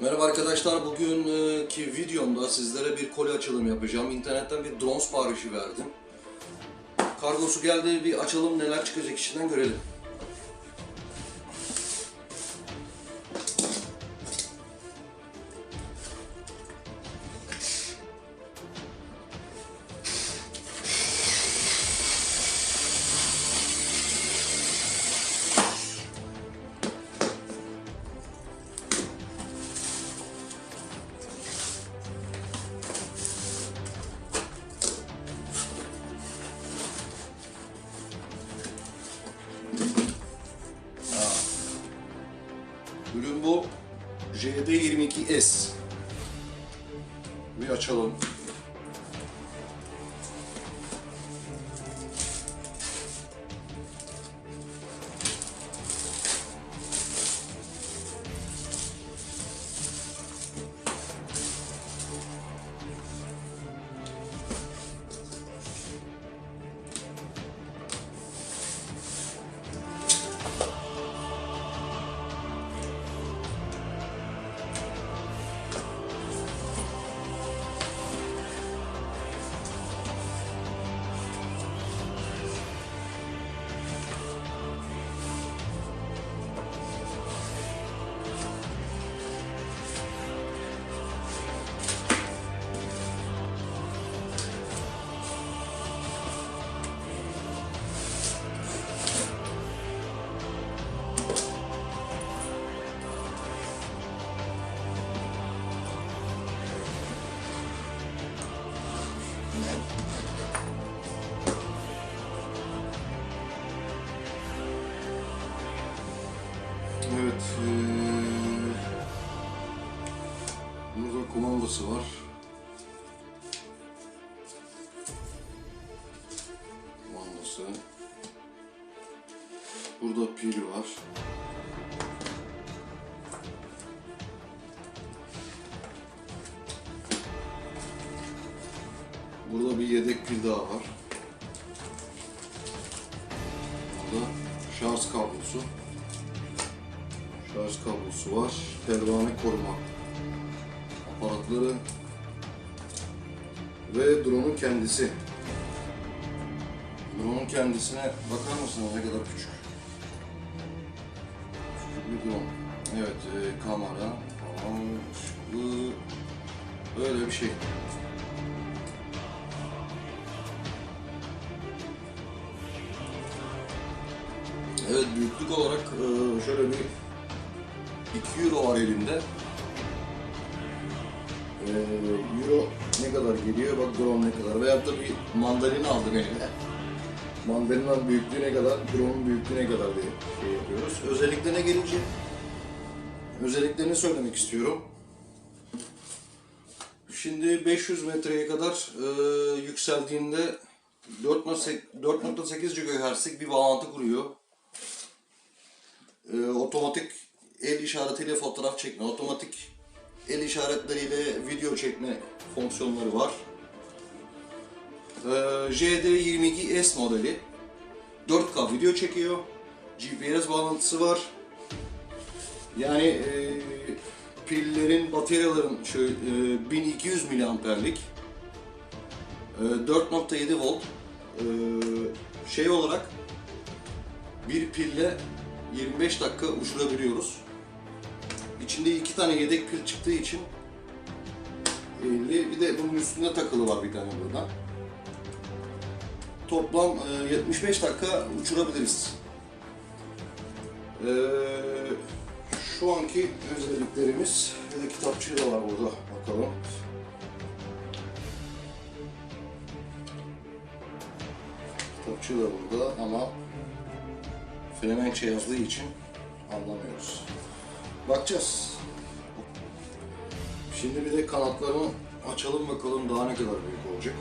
Merhaba arkadaşlar, bugünkü videomda sizlere bir koli açılım yapacağım. İnternetten bir drone siparişi verdim. Kargosu geldi, bir açalım neler çıkacak içinden görelim. Ürün bu JD22S. Bir açalım. Kumandası. Burada pil var. Burada bir yedek pil daha var. Burada şarj kablosu şarj kablosu var. Pervane koruma aparatları ve drone'un kendisi. Drone'un kendisine bakar mısınız ne kadar küçük? Küçük bir drone. Evet, e, kamera falan, böyle bir şey. Evet, büyüklük olarak e, şöyle bir 2 euro var elimde. Ee, euro ne kadar geliyor? Bak drone ne kadar. Veyahut da bir mandalina aldım elime. Mandalina'nın büyüklüğü ne kadar, drone'un büyüklüğü ne kadar diye şey yapıyoruz. Özelliklerine gelince özelliklerini söylemek istiyorum. Şimdi 500 metreye kadar e, yükseldiğinde 4.8 4.8 GHz'lik bir bağlantı kuruyor. E, otomatik el işaretiyle fotoğraf çekme, otomatik el işaretleriyle video çekme fonksiyonları var. Ee, JD22S modeli 4K video çekiyor. GPS bağlantısı var. Yani e, pillerin, bataryaların şöyle, e, 1200 miliamperlik e, 4.7 volt e, şey olarak bir pille 25 dakika uçurabiliyoruz. İçinde iki tane yedek pil çıktığı için 50, bir de bunun üstünde takılı var bir tane burada. Toplam e, 75 dakika uçurabiliriz. E, şu anki özelliklerimiz, de kitapçığı da var burada. Bakalım. Kitapçığı da burada ama Flemenkçe yazdığı için anlamıyoruz. Bakacağız. Şimdi bir de kanatlarını açalım bakalım daha ne kadar büyük olacak.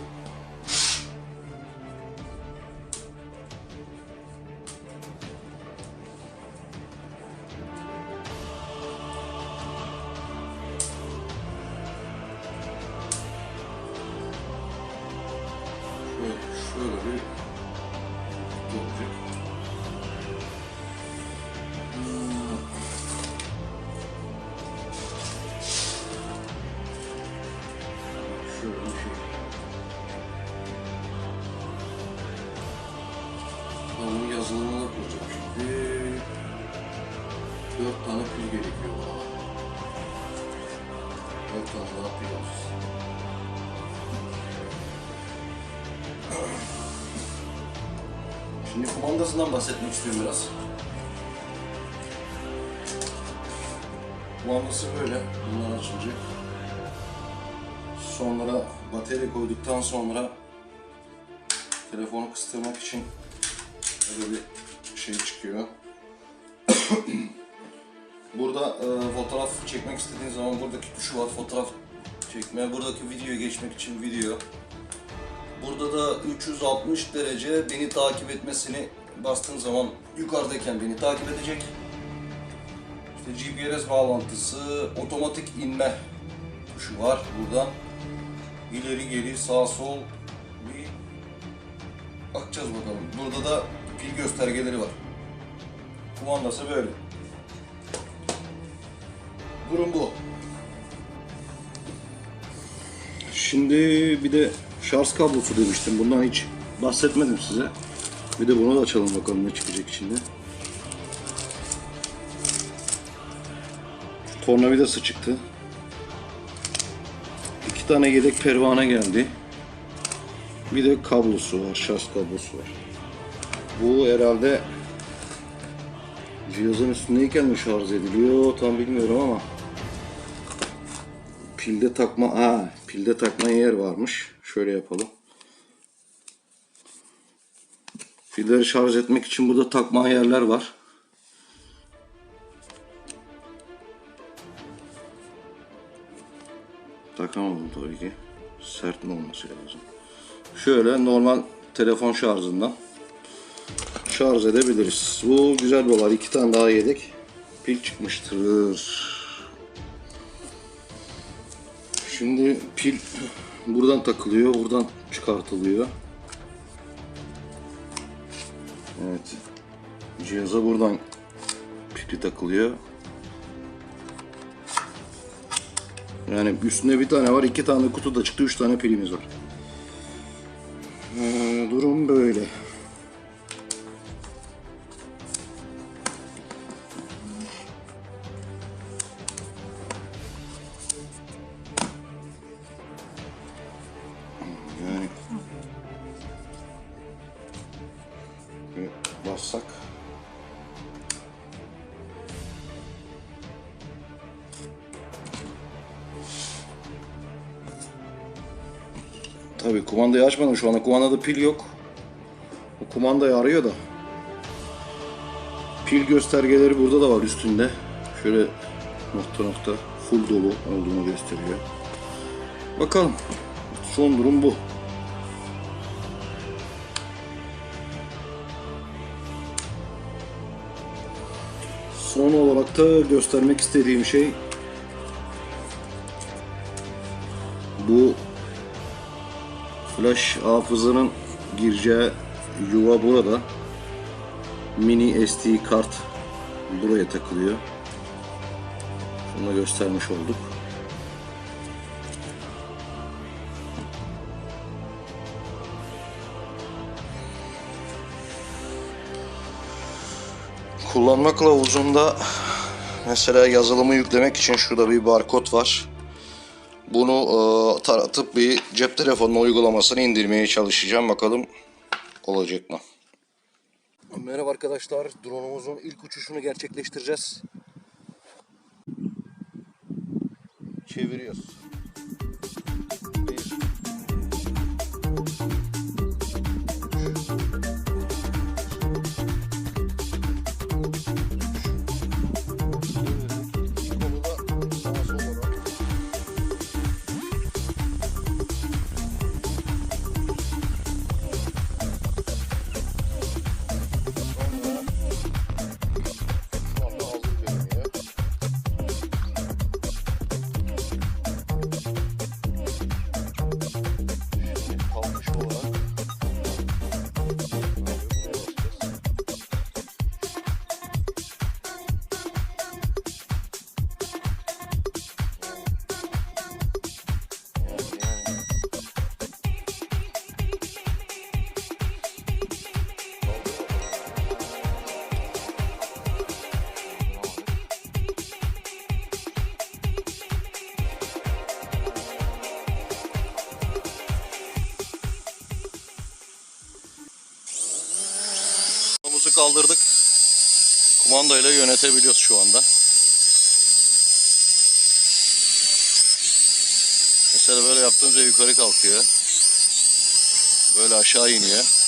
Gerekiyor daha pil alacağız. Şimdi kumandasından bahsetmek istiyorum biraz. Kumandası böyle. Bunlar açılacak. Sonra batarya koyduktan sonra telefonu kıstırmak için böyle bir şey çıkıyor. Burada e, fotoğraf çekmek istediğin zaman buradaki tuşu var fotoğraf çekmeye. Buradaki videoya geçmek için video. Burada da 360 derece beni takip etmesini bastığın zaman yukarıdayken beni takip edecek. İşte GPS bağlantısı, otomatik inme tuşu var burada. İleri geri sağ sol bir bakacağız bakalım. Burada da pil göstergeleri var. Kumandası böyle. Durum bu. Şimdi bir de şarj kablosu demiştim. Bundan hiç bahsetmedim size. Bir de bunu da açalım bakalım ne çıkacak içinde. Tornavidası çıktı. İki tane yedek pervane geldi. Bir de kablosu var, şarj kablosu var. Bu herhalde cihazın üstündeyken mi şarj ediliyor tam bilmiyorum ama pilde takma ha pilde takma yer varmış. Şöyle yapalım. Pilleri şarj etmek için burada takma yerler var. Takamadım tabii ki. Sert mi olması lazım. Şöyle normal telefon şarjından şarj edebiliriz. Bu güzel olay. İki tane daha yedek pil çıkmıştır. Şimdi pil buradan takılıyor, buradan çıkartılıyor. Evet. Cihaza buradan pili takılıyor. Yani üstünde bir tane var, iki tane kutu da çıktı, üç tane pilimiz var. Ee, durum böyle. Tabii kumandayı açmadım şu anda. Kumandada pil yok. O kumandayı arıyor da. Pil göstergeleri burada da var üstünde. Şöyle nokta nokta full dolu olduğunu gösteriyor. Bakalım. Son durum bu. Son olarak da göstermek istediğim şey flash hafızanın gireceği yuva burada. Mini SD kart buraya takılıyor. Şunu da göstermiş olduk. Kullanma kılavuzunda mesela yazılımı yüklemek için şurada bir barkod var. Bunu e, taratıp bir cep telefonuna uygulamasını indirmeye çalışacağım. Bakalım olacak mı? Merhaba arkadaşlar. Drone'umuzun ilk uçuşunu gerçekleştireceğiz. Çeviriyoruz. Kaldırdık. Kumandayla yönetebiliyoruz şu anda. Mesela böyle yaptığımızda yukarı kalkıyor. Böyle aşağı iniyor.